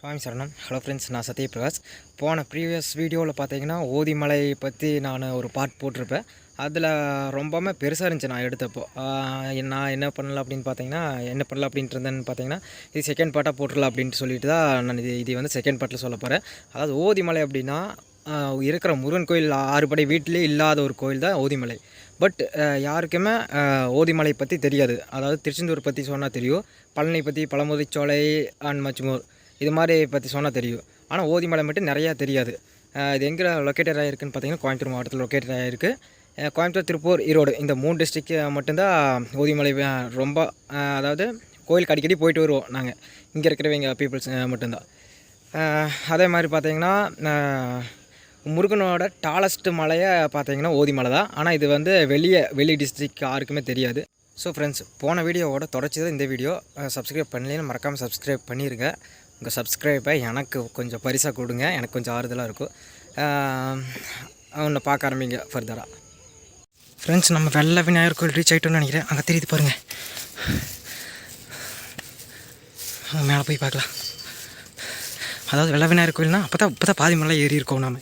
சுவாமி சரணம். Hello friends நான் சத்யபிரகாஷ். போன ப்ரீவியஸ் வீடியோவில் பார்த்தீங்கன்னா ஓதிமலை பற்றி நான் ஒரு பார்ட் போட்டிருப்பேன். அதில் ரொம்பவுமே பெருசாக இருந்துச்சு நான் எடுத்தப்போ. நான் என்ன பண்ணலாம் அப்படின்னு பார்த்தீங்கன்னா என்ன பண்ணல அப்படின்ட்டு இருந்தேன்னு பார்த்தீங்கன்னா இது செகண்ட் பார்ட்டாக போட்டுடலாம் அப்படின்ட்டு சொல்லிட்டு தான் நான் இது இது வந்து செகண்ட் பார்ட்டில் சொல்ல போகிறேன் அதாவது ஓதிமலை அப்படின்னா இருக்கிற முருகன் கோயில் ஆறுபடை வீட்டிலே இல்லாத ஒரு கோயில் தான் ஓதிமலை. பட் யாருக்குமே ஓதிமலை பற்றி தெரியாது. அதாவது திருச்செந்தூர் பற்றி சொன்னால் தெரியும். பழனி பற்றி பழமுதிச்சோலை அண்ட் மச்சுமோர் இது மாதிரி பற்றி சொன்னால் தெரியும். ஆனால் ஓதிமலை மட்டும் நிறையா தெரியாது. இது எங்கே லொக்கேட்டட் ஆகிருக்குன்னு பார்த்தீங்கன்னா கோயம்புத்தூர் மாவட்டத்தில் லொக்கேட்டட் ஆகிருக்கு கோயம்புத்தூர் திருப்பூர் ஈரோடு இந்த மூணு டிஸ்ட்ரிக்கு மட்டும்தான் ஓதிமலை ரொம்ப அதாவது கோயிலுக்கு அடிக்கடி போயிட்டு வருவோம் நாங்கள் இங்கே இருக்கிறவங்க பீப்புள்ஸ் மட்டும்தான். அதே மாதிரி பார்த்தீங்கன்னா முருகனோட டாலஸ்ட் மலையை பார்த்தீங்கன்னா ஓதிமலை தான். ஆனால் இது வந்து வெளியே வெளி டிஸ்ட்ரிக் யாருக்குமே தெரியாது. ஸோ ஃப்ரெண்ட்ஸ் போன வீடியோவோட தொடர்ச்சி தான் இந்த வீடியோ சப்ஸ்கிரைப் பண்ணலைன்னு மறக்காமல் சப்ஸ்கிரைப் பண்ணிடுங்க உங்கள் சப்ஸ்கிரைப்பை எனக்கு கொஞ்சம் பரிசாக கொடுங்க. எனக்கு கொஞ்சம் ஆறுதலாக இருக்கும். ஒன்று பார்க்க ஆரம்பிங்க ஃபர்தராக ஃப்ரெண்ட்ஸ் நம்ம வெள்ளை விநாயகர் கோயில் ரீச் ஆகிட்டோம்னு நினைக்கிறேன். அங்கே தெரியுது பாருங்கள் மேலே போய் பார்க்கலாம். அதாவது வெள்ளை விநாயகர் கோயில்னா அப்போ தான் இப்போ தான் பாதி மலை ஏறி இருக்கோம் நாம.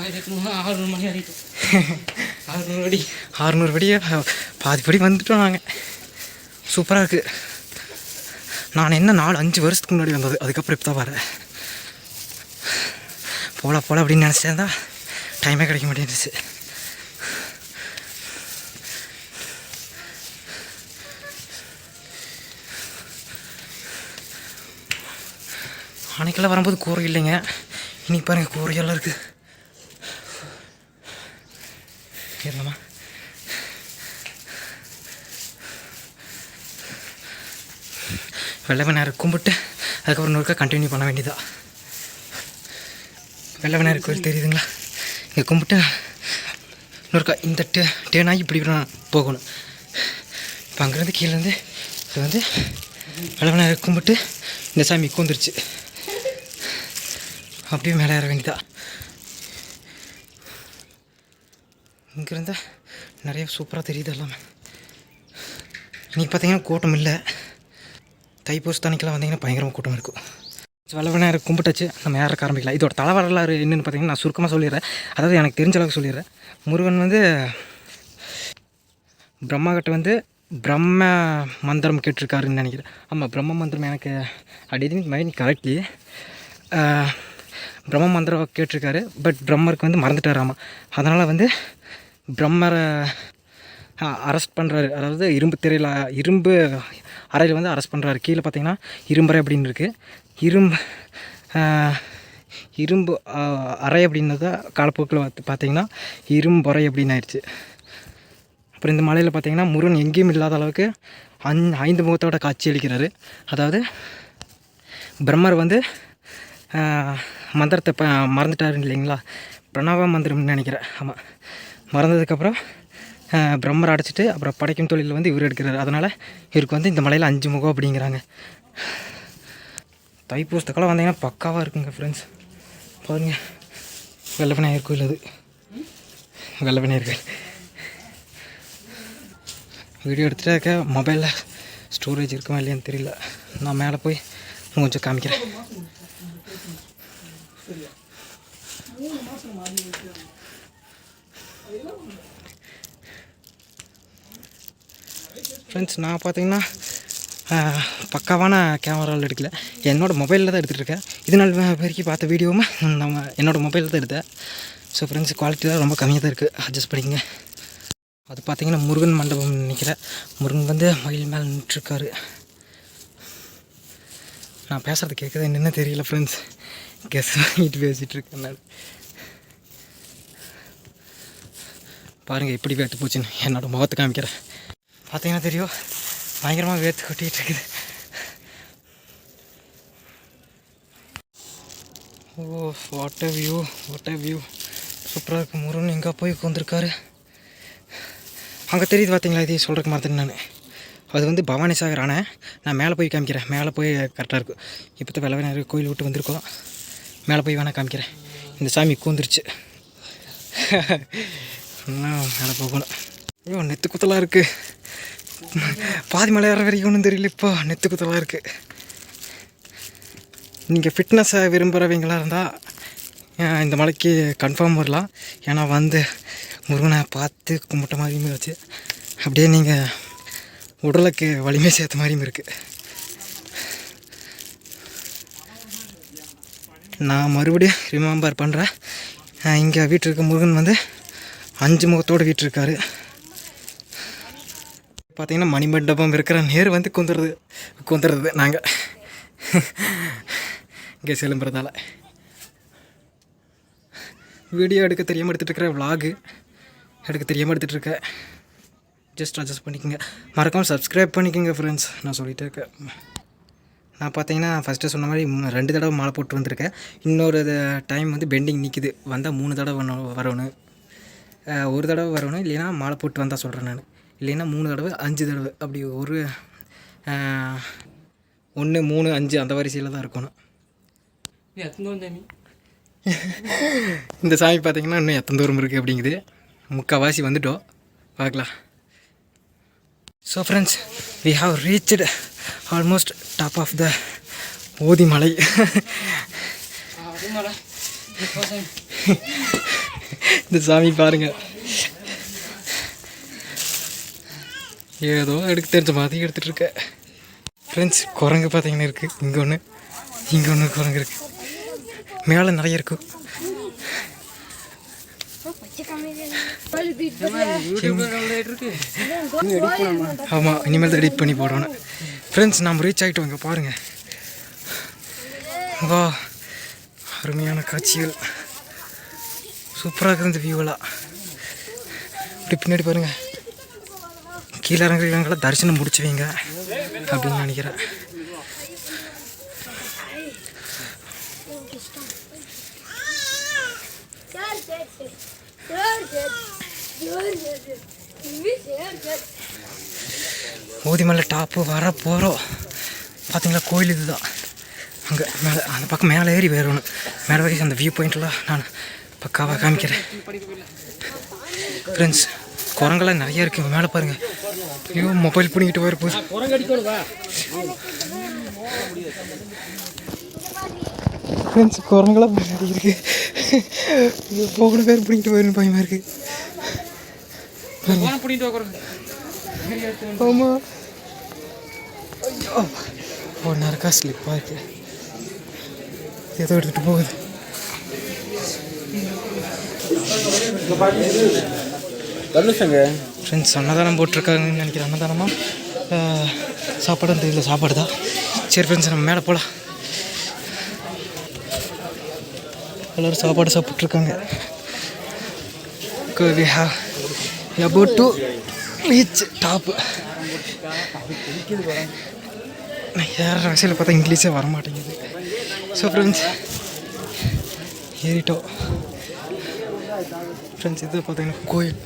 ஆயிரத்தி ஆறுநூறு மணி ஆகிட்டு ஆறுநூறு அடி. அறுநூறு படியே பாதிப்படி வந்துட்டோம் நாங்கள் சூப்பராக இருக்குது நான் என்ன நாலு அஞ்சு வருஷத்துக்கு முன்னாடி வந்தது. அதுக்கப்புறம் இப்போ தான் வரேன் போல போல அப்படின்னு நினச்சிட்டே டைமே கிடைக்க மாட்டேங்குது அன்னைக்கெல்லாம் வரும்போது கூரை இல்லைங்க. இன்னைக்கு பாருங்கள் கூரையெல்லாம் இருக்குது ஏறலாமா வெள்ளை நேரம் கும்பிட்டு அதுக்கப்புறம் நொறுக்கா கண்டினியூ பண்ண வேண்டியதா? வெள்ளை விநாயகர் கோயில் தெரியுதுங்களா? இங்கே கும்பிட்டு நொறுக்கா இந்த டே டேனாகி இப்படி நான் போகணும். இப்போ அங்கேருந்து கீழேருந்து இது வந்து வெள்ளை கும்பிட்டு இந்த சாமி கூந்துருச்சு அப்படியே மேலே ஏற வேண்டியதா? இங்கேருந்தா நிறைய சூப்பராக தெரியுது எல்லாமே. இன்றைக்கி பார்த்தீங்கன்னா கூட்டம் இல்லை. தைப்பூச தனிக்கெல்லாம் வந்தீங்கன்னா பயங்கரமாக கூட்டம் இருக்கும். வல்லவனார் கும்பிட்டாச்சு நம்ம யாருக்கு ஆரம்பிக்கலாம் இதோட தலை வரலாறு என்னென்னு பார்த்தீங்கன்னா நான் சுருக்கமாக சொல்லிடுறேன். அதாவது எனக்கு தெரிஞ்ச அளவுக்கு சொல்லிடுறேன். முருகன் வந்து பிரம்மா கிட்ட வந்து பிரம்ம மந்திரம் கேட்டிருக்காருன்னு நினைக்கிறேன். ஆமாம் பிரம்ம மந்திரம் எனக்கு அடிதின் மைண்ட் கரெக்ட்லி பிரம்ம மந்திரம் கேட்டிருக்காரு பட் பிரம்மருக்கு வந்து மறந்துட்டாராமா அதனால் வந்து பிரம்மரை அரெஸ்ட் பண்ணுறாரு அதாவது இரும்பு திரையில் இரும்பு அறையில் வந்து அரெஸ்ட் பண்ணுறாரு கீழே பார்த்தீங்கன்னா இரும்பறை அப்படின்னு இருக்குது இரும்பு இரும்பு அறை அப்படின்னது காலப்போக்கில் பார்த்து பார்த்தீங்கன்னா இரும்பறை அப்படின்னு ஆயிடுச்சு. அப்புறம் இந்த மலையில் பார்த்தீங்கன்னா முருகன் எங்கேயும் இல்லாத அளவுக்கு அஞ் ஐந்து முகத்தோட காட்சி அளிக்கிறாரு. அதாவது பிரம்மர் வந்து மந்திரத்தை ப மறந்துட்டாரு இல்லைங்களா? பிரணவ மந்திரம்னு நினைக்கிறேன். ஆமாம் மறந்ததுக்கப்புறம் பிரம்மர் அடைச்சிட்டு அப்புறம் படைக்கும் தொழிலில் வந்து இவர் எடுக்கிறார். அதனால் இவருக்கு வந்து இந்த மலையில் அஞ்சு முகம் அப்படிங்கிறாங்க. தைப்பூசத்துக்கெல்லாம் வந்தீங்கன்னா பக்காவாக இருக்குங்க ஃப்ரெண்ட்ஸ் பாருங்க. வெள்ளை கோயில் அது. வெள்ளை கோயில். வீடியோ எடுத்துகிட்டே இருக்க மொபைலில் ஸ்டோரேஜ் இருக்குமா இல்லையான்னு தெரியல. நான் மேலே போய் கொஞ்சம் காமிக்கிறேன். ஃப்ரெண்ட்ஸ் நான் பார்த்தீங்கன்னா பக்காவான கேமராவில் எடுக்கல. என்னோடய மொபைலில் தான் எடுத்துகிட்டு இருக்கேன். இது நாள் வரைக்கும் பார்த்த வீடியோவும் நம்ம என்னோடய மொபைலில் தான் எடுத்தேன். ஸோ ஃப்ரெண்ட்ஸ் குவாலிட்டிலாம் ரொம்ப கம்மியாக தான் இருக்குது அட்ஜஸ்ட் பண்ணிக்கங்க. அது பார்த்தீங்கன்னா முருகன் மண்டபம் நினைக்கிறேன். முருகன் வந்து மயில் மேலே நின்றுருக்காரு நான் பேசுகிறது கேட்குறது என்னென்ன தெரியல ஃப்ரெண்ட்ஸ் கெஸ் வாங்கிட்டு பேசிகிட்டு இருக்கேன் நான். பாருங்கள் எப்படி வேட்டு போச்சுன்னு. என்னோடய முகத்தை காமிக்கிறேன். பார்த்தீங்கன்னா தெரியும். பயங்கரமாக வேர்த்து கொட்டிகிட்டு இருக்குது. ஓ வாட்ட வியூ வாட்ட வியூ சூப்பராக இருக்கும் முருகன் எங்கே போய் உட்காந்துருக்காரு அங்கே தெரியுது பார்த்தீங்களா இது சொல்கிறக்கு மாட்டேன் நான். அது வந்து பவானி சாகர் அணை நான் மேலே போய் காமிக்கிறேன். மேலே போய் கரெக்டாக இருக்கும் இப்போ தான் வெள்ளை நிறைய கோயில் விட்டு வந்திருக்கோம். மேலே போய் வேணால் காமிக்கிறேன். இந்த சாமி கூந்துருச்சு. இன்னும் மேலே போகணும். ஐயோ நெத்து குத்தலாக இருக்குது பாதி மலை ஏற வரைக்கும் ஒன்றும் தெரியல இப்போ. நெத்து குத்தலாக இருக்குது நீங்கள் ஃபிட்னஸை விரும்புகிறவங்களா இருந்தால் இந்த மலைக்கு கன்ஃபார்ம் வரலாம். ஏன்னா வந்து முருகனை பார்த்து கும்பிட்ட மாதிரியுமே வச்சு அப்படியே நீங்கள் உடலுக்கு வலிமை சேர்த்த மாதிரியும் இருக்குது நான் மறுபடியும் ரிமெம்பர் பண்ணுறேன் இங்கே வீட்டில் இருக்க முருகன் வந்து அஞ்சு முகத்தோடு வீட்டில் இருக்காரு. பார்த்தீங்கன்னா மணிமண்டபம் இருக்கிற நேர் வந்து குந்துறது குந்துறது நாங்கள் இங்கே செலும்புறதால வீடியோ எடுக்க தெரியாமல் எடுத்துகிட்டு இருக்கிற vlog எடுக்க தெரியாமல் எடுத்துகிட்டு இருக்கேன் ஜஸ்ட் அட்ஜஸ்ட் பண்ணிக்கோங்க. மறக்காமல் சப்ஸ்கிரைப் பண்ணிக்கோங்க ஃப்ரெண்ட்ஸ் நான் சொல்லிகிட்டே இருக்கேன். நான் பார்த்தீங்கன்னா ஃபஸ்ட்டு சொன்ன மாதிரி ரெண்டு தடவை மாலை போட்டு வந்திருக்கேன். இன்னொரு டைம் வந்து பெண்டிங் நிற்கிது வந்தால் மூணு தடவை வரணும். ஒரு தடவை வரணும். இல்லைன்னா மாலை போட்டு வந்தால் சொல்கிறேன் நான். இல்லைன்னா மூணு தடவை அஞ்சு தடவை. அப்படி ஒரு ஒன்று மூணு அஞ்சு அந்த வரிசையில் தான் இருக்கணும். இந்த சாமி பார்த்தீங்கன்னா இன்னும் எத்தனை தூரம் இருக்குது அப்படிங்குது. முக்கால்வாசி வந்துட்டோம். பார்க்கலாம். So friends we have reached almost top of the Othimalai. இந்த சாமி பாருங்க. ஏதோ எடுக்க தெரிஞ்ச மாதிரி எடுத்துகிட்டு இருக்க. ஃப்ரெண்ட்ஸ் குரங்கு பார்த்தீங்கன்னா இருக்குது இங்கே ஒன்று இங்கே ஒன்று குரங்கு இருக்குது மேலே நிறைய இருக்கும். ஆமாம் இனிமேல் தான் எடிட் பண்ணி போடணும் ஃப்ரெண்ட்ஸ் நம்ம ரீச் ஆகிட்டோம் இங்கே பாருங்கள் வா அருமையான காட்சிகள். சூப்பராக இருக்குது இந்த வியூவெல்லாம் இப்படி பின்னாடி பாருங்கள் கீழே இறங்குறவங்கள தரிசனம் முடிச்சுவீங்க அப்படின்னு நினைக்கிறேன். ஊதிமலை டாப்பு வர போகிறோம் பார்த்தீங்களா கோயில் இதுதான். அங்கே மேலே அந்த பக்கம் மேலே ஏறி வேறணும் மேலே வரைக்கும் அந்த வியூ பாயிண்ட்லாம் நான் பக்காவாக காமிக்கிறேன். ஃப்ரெண்ட்ஸ் குரங்கெல்லாம் நிறைய இருக்குது மேலே பாருங்கள் ஐயோ மொபைல் பிடிங்கிட்டு வர போகுது குரங்கடிக்கணும் வா. ஃப்ரெண்ட்ஸ் குரங்கெல்லாம் முன்னாடி இருக்கு. போகண பேர் பிடிங்கிட்டு போயிருந்து வா குரங்கு. ஆமாம் ஐயோ. ஒரு நேரக்கா ஸ்லிப்பாக இருக்கு. ஏதோ எடுத்துகிட்டு போகுது. தனுஷங்க ஃப்ரெண்ட்ஸ் அன்னதானம் போட்டிருக்காங்கன்னு நினைக்கிறேன். அன்னதானமா? ஆஹ், சாப்பாடுன்னு தெரியல சாப்பாடு தான். சரி ஃப்ரெண்ட்ஸ் நம்ம மேலே போகலாம் எல்லோரும் சாப்பாடு சாப்பிட்ருக்காங்க we have about to reach top ஏற வயசில் பார்த்தா இங்கிலீஷே வர மாட்டேங்குது ஸோ ஃப்ரெண்ட்ஸ் ஏறிட்டோம். ஃப்ரெண்ட்ஸ் இது பார்த்தீங்கன்னா கோயில்.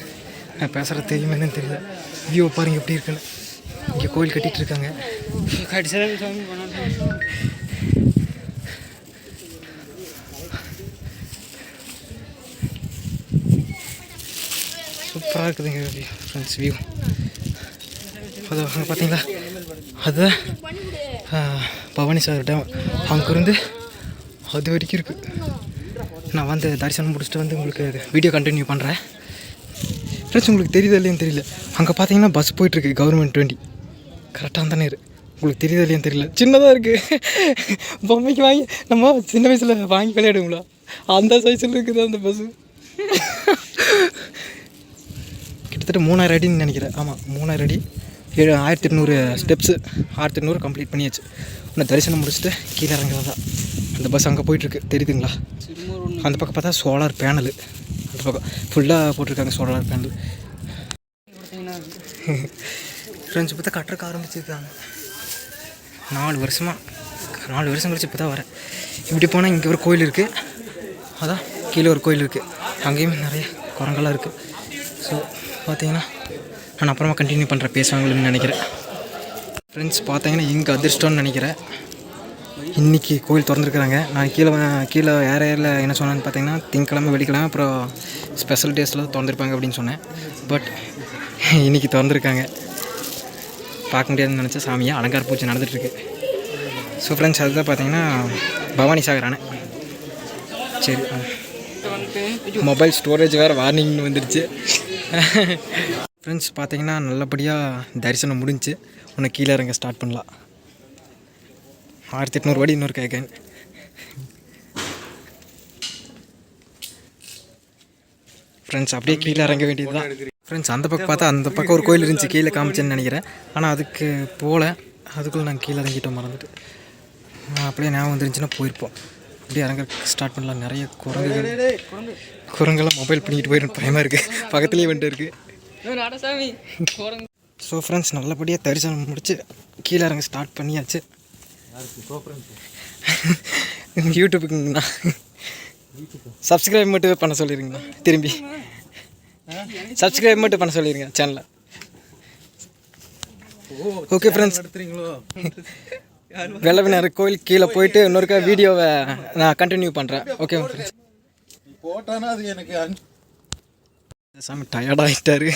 நான் பேசுகிறது என்னன்னு தெரியல. வியூ பாருங்க எப்படி இருக்குன்னு. இங்கே கோயில் கட்டிகிட்டு இருக்காங்க. சூப்பராக இருக்குதுங்க ஃப்ரெண்ட்ஸ் வியூ அது அங்கே பார்த்தீங்களா அது பவானி சார் டேம் அங்கேருந்து அது வரைக்கும் இருக்குது நான் வந்து தரிசனம் முடிச்சுட்டு வந்து உங்களுக்கு வீடியோ கண்டினியூ பண்ணுறேன் ஃப்ரெண்ட்ஸ் உங்களுக்கு தெரியுதா இல்லையான்னு தெரியல. அங்கே பார்த்தீங்கன்னா பஸ் போயிட்டுருக்கு கவர்மெண்ட் வண்டி. கரெக்டாக தானே இரு. உங்களுக்கு தெரியுதா இல்லையான்னு தெரியல. சின்னதாக இருக்குது பொம்மைக்கு வாங்கி நம்ம சின்ன வயசில் வாங்கி விளையாடுங்களா அந்த சைஸில் இருக்குது அந்த பஸ்ஸு கிட்டத்தட்ட மூணாயிரம் அடின்னு நினைக்கிறேன். ஆமாம் மூணாயிரம் அடி. ஏழு ஆயிரத்தி எட்நூறு ஸ்டெப்ஸு ஆயிரத்தி எட்நூறு கம்ப்ளீட் பண்ணியாச்சு. இன்னும் தரிசனம் முடிச்சுட்டு கீழே இறங்குறதா. அந்த பஸ் அங்கே போயிட்டுருக்கு. தெரியுதுங்களா? அந்த பக்கம் பார்த்தா சோலார் பேனலு பக்கம் ஃபுல்லாக போட்டிருக்காங்க சோலார் பேனல் ஃப்ரெண்ட்ஸ் இப்போ தான் கட்டுறக்க ஆரம்பிச்சிருக்காங்க. நாலு வருஷமாக நாலு வருஷம் கழிச்சு இப்போ தான் வரேன். இப்படி போனால் இங்கே ஒரு கோயில் இருக்குது அதான் கீழே ஒரு கோயில் இருக்குது அங்கேயுமே நிறைய குரங்கெல்லாம் இருக்குது ஸோ பார்த்தீங்கன்னா நான் அப்புறமா கண்டினியூ பண்ணுறேன் பேசுவாங்கன்னு நினைக்கிறேன். ஃப்ரெண்ட்ஸ் பார்த்தீங்கன்னா இங்கே அதிர்ஷ்டம்னு நினைக்கிறேன். இன்றைக்கி கோயில் திறந்துருக்குறாங்க. நான் கீழே கீழே ஏற ஏரில் என்ன சொன்னேன்னு பார்த்தீங்கன்னா திங்கக்கிழமை வெள்ளிக்கிழமை அப்புறம் ஸ்பெஷல் டேஸில் திறந்துருப்பாங்க அப்படின்னு சொன்னேன். பட் இன்றைக்கி திறந்துருக்காங்க. பார்க்க முடியாதுன்னு நினச்ச சாமியை அலங்கார பூஜை நடந்துகிட்ருக்கு ஸோ ஃப்ரெண்ட்ஸ் அதுதான் பார்த்தீங்கன்னா பவானி சாகர் அணை. சரி மொபைல் ஸ்டோரேஜ் வேறு வார்னிங்னு வந்துடுச்சு ஃப்ரெண்ட்ஸ் பார்த்தீங்கன்னா நல்லபடியாக தரிசனம் முடிஞ்சு உன்னை கீழே இறங்க ஸ்டார்ட் பண்ணலாம். ஆயிரத்தி எட்நூறு வாடி இன்னொரு கேட்கேன் ஃப்ரெண்ட்ஸ் அப்படியே கீழே இறங்க வேண்டியது தான் ஃப்ரெண்ட்ஸ் அந்த பக்கம் பார்த்தா அந்த பக்கம் ஒரு கோயில் இருந்துச்சு கீழே காமிச்சேன்னு நினைக்கிறேன். ஆனால் அதுக்கு போகல அதுக்குள்ளே நாங்கள் கீழே இறங்கிட்டோம் மறந்துட்டு. அப்படியே ஞாபகம் வந்துருந்துச்சுன்னா போயிருப்போம். அப்படியே இறங்க ஸ்டார்ட் பண்ணலாம். நிறைய குரங்குகள் குரங்கெல்லாம் மொபைல் பண்ணிக்கிட்டு போயிடும். பயமாக இருக்குது பக்கத்துலேயே வந்துட்டு இருக்குது ஸோ ஃப்ரெண்ட்ஸ் நல்லபடியாக தரிசனம் முடிச்சு கீழே இறங்க ஸ்டார்ட் பண்ணியாச்சு. யூடியூபுக்குங்கண்ணா சப்ஸ்கிரைப் மட்டும் பண்ண சொல்லிடுங்கண்ணா திரும்பி. சப்ஸ்கிரைப் மட்டும் பண்ண சொல்லிடுங்க சேனலை ஓகே ஃப்ரெண்ட்ஸ் வெள்ளவினார் கோயில் கீழே போயிட்டு இன்னொருக்கா வீடியோவை நான் கண்டினியூ பண்ணுறேன் ஓகே ஃப்ரெண்ட்ஸ் போட்டானா அது எனக்கு சாமி டயர்டாகிட்டாரு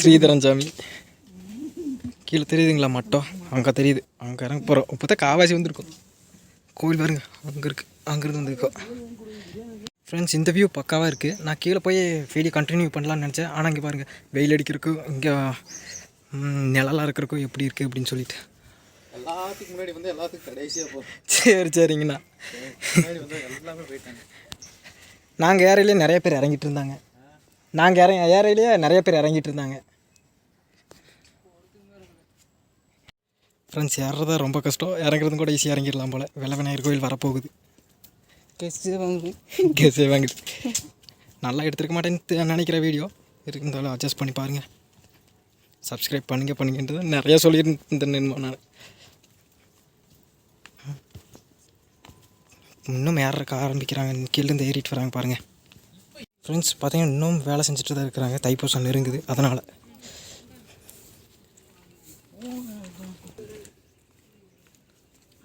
ஸ்ரீதரன் சாமி. கீழே தெரியுதுங்களா மட்டும் அங்கே தெரியுது. அங்கே இறங்க போகிறோம் இப்போ தான் காவாசி வந்திருக்கும். கோவில் பாருங்க. அங்கே இருக்குது அங்கேருந்து வந்திருக்கோம். ஃப்ரெண்ட்ஸ் இந்த வியூ பக்காவாக இருக்குது நான் கீழே போய் வீடியோ கண்டினியூ பண்ணலான்னு நினச்சேன். ஆனால் இங்கே பாருங்கள் வெயில் அடிக்கிறக்கும் இங்கே நிழலாக இருக்கிறக்கும் எப்படி இருக்குது அப்படின்னு சொல்லிட்டு. எல்லாத்துக்கும் முன்னாடி வந்து எல்லாத்துக்கும் கடைசியாக சரி சரிங்கண்ணா. எல்லாமே போயிட்டாங்க. நாங்கள் ஏறையிலே நிறைய பேர் இறங்கிட்டு இருந்தாங்க. நாங்கள் இறங்க ஏறையிலேயே நிறைய பேர் இறங்கிட்டு இருந்தாங்க. ஃப்ரெண்ட்ஸ் ஏறுறதா ரொம்ப கஷ்டம். இறங்குறதும் கூட ஈஸியாக இறங்கிடலாம் போல். வெள்ள விநாயகர் கோயில் வரப்போகுது. கெஸ்ட் வாங்க. கேஸே வாங்குது நல்லா எடுத்துருக்க மாட்டேன்னு நினைக்கிற வீடியோ. இருந்தாலும் அட்ஜஸ்ட் பண்ணி பாருங்கள் சப்ஸ்கிரைப் பண்ணுங்க பண்ணுங்கன்றது நிறையா சொல்லியிருந்தேன் நான். இன்னும் ஏறக்க ஆரம்பிக்கிறாங்க கீழேருந்து ஏறிட்டு வராங்க பாருங்கள் ஃப்ரெண்ட்ஸ் பார்த்தீங்கன்னா இன்னும் வேலை செஞ்சுட்டு தான் இருக்கிறாங்க. தைப்பூசம் நெருங்குது. அதனால் எல்லாத்துக்கும் கொடுக்கணும் இந்தாயா ஐயா மேலே வட்டி ஆயிடுச்சு ஐப்பட்டா அப்பதான்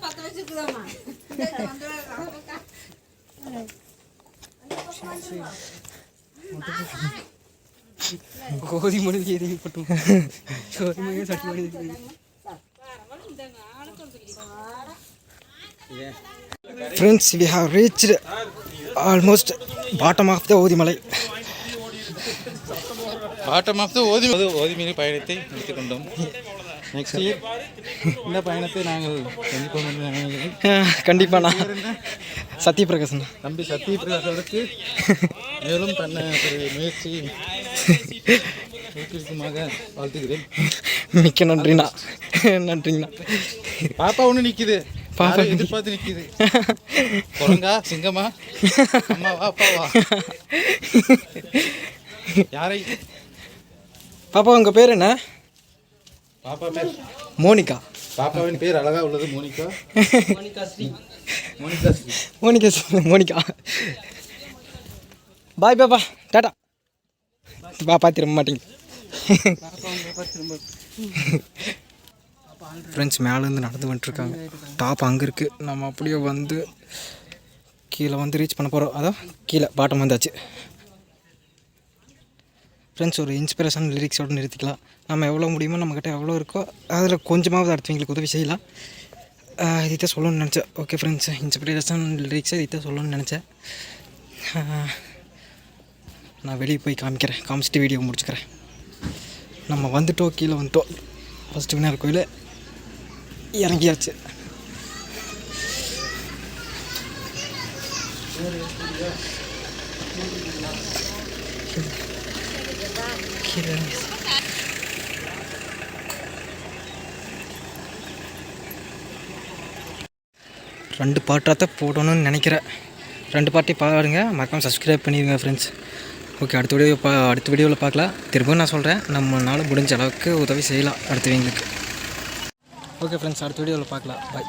பத்து வச்சுருக்குதாம்மா கோதி மொழி எதிர்ப்பட்டும் கோதி மொழி சட்டி மொழி friends we have reached almost bottom of the Othimalai bottom of Othi ஓதிமீறி பயணத்தை முடித்துக் கொண்டோம் நெக்ஸ்ட் இயர் இந்த பயணத்தை நாங்கள் கண்டிப்பாக நினைக்கிறேன். கண்டிப்பாண்ணா சத்யபிரகாசன். தம்பி சத்ய பிரகாசருக்கு மேலும் தன்னை ஒரு முயற்சி ஊக்குவிக்குமாக வாழ்த்துகிறேன். மிக்க நன்றிண்ணா. நன்றிங்கண்ணா பாப்பா ஒன்று நிற்கிது பாப்பா எதிர்பார்த்து நிற்கிது குரங்கா சிங்கமா? அம்மாவா அப்பாவா யாரை? பாப்பா உங்கள் பேர் என்ன? பாப்பா பேர். மோனிகா. பாப்பாவின் பேர் அழகா உள்ளது Monica. Monica Sri. Monica Sri. Monika சொல்லு, மோனிகா. பாய் பாப்பா டாட்டா பாப்பா திரும்ப மாட்டீங்க ஃப்ரெண்ட்ஸ் மேலேருந்து நடந்து வந்துட்டுருக்காங்க டாப் அங்கே இருக்குது நம்ம அப்படியே வந்து கீழே வந்து ரீச் பண்ண போகிறோம் அதான் கீழே பாட்டம் வந்தாச்சு. ஃப்ரெண்ட்ஸ் ஒரு இன்ஸ்பிரேஷன் லிரிக்ஸோடு நிறுத்திக்கலாம். நம்ம எவ்வளோ முடியுமோ நம்மக்கிட்ட எவ்வளோ இருக்கோ அதில் கொஞ்சமாவது அடுத்தவங்களுக்கு உதவி செய்யலாம். இதைத்தான் சொல்லணும்னு நினச்சேன். ஓகே ஃப்ரெண்ட்ஸ் இன்ஸ்பிரேஷன் லிரிக்ஸை இதைத்தான் சொல்லணும்னு நினச்சேன். நான் வெளியே போய் காமிக்கிறேன். காமிச்சிட்டு வீடியோ முடிச்சுக்கிறேன். நம்ம வந்துட்டோம் கீழே வந்துட்டோம். ஃபஸ்ட்டு விநாயகர் கோயில். இறங்கியாச்சு. ரெண்டு பாட்டாக போடணும்னு நினைக்கிறேன் ரெண்டு பாட்டி பாருங்க மறக்காமல் சப்ஸ்கிரைப் பண்ணிடுங்க ஃப்ரெண்ட்ஸ் ஓகே அடுத்த வீடியோ பா அடுத்த வீடியோவில் பார்க்கலாம். திரும்பவும் நான் சொல்கிறேன் நம்மளால் முடிஞ்ச அளவுக்கு உதவி செய்யலாம் அடுத்தவங்களுக்கு. ஓகே ஃப்ரெண்ட்ஸ் அடுத்த வீடியோவில் பார்க்கலாம். பாய்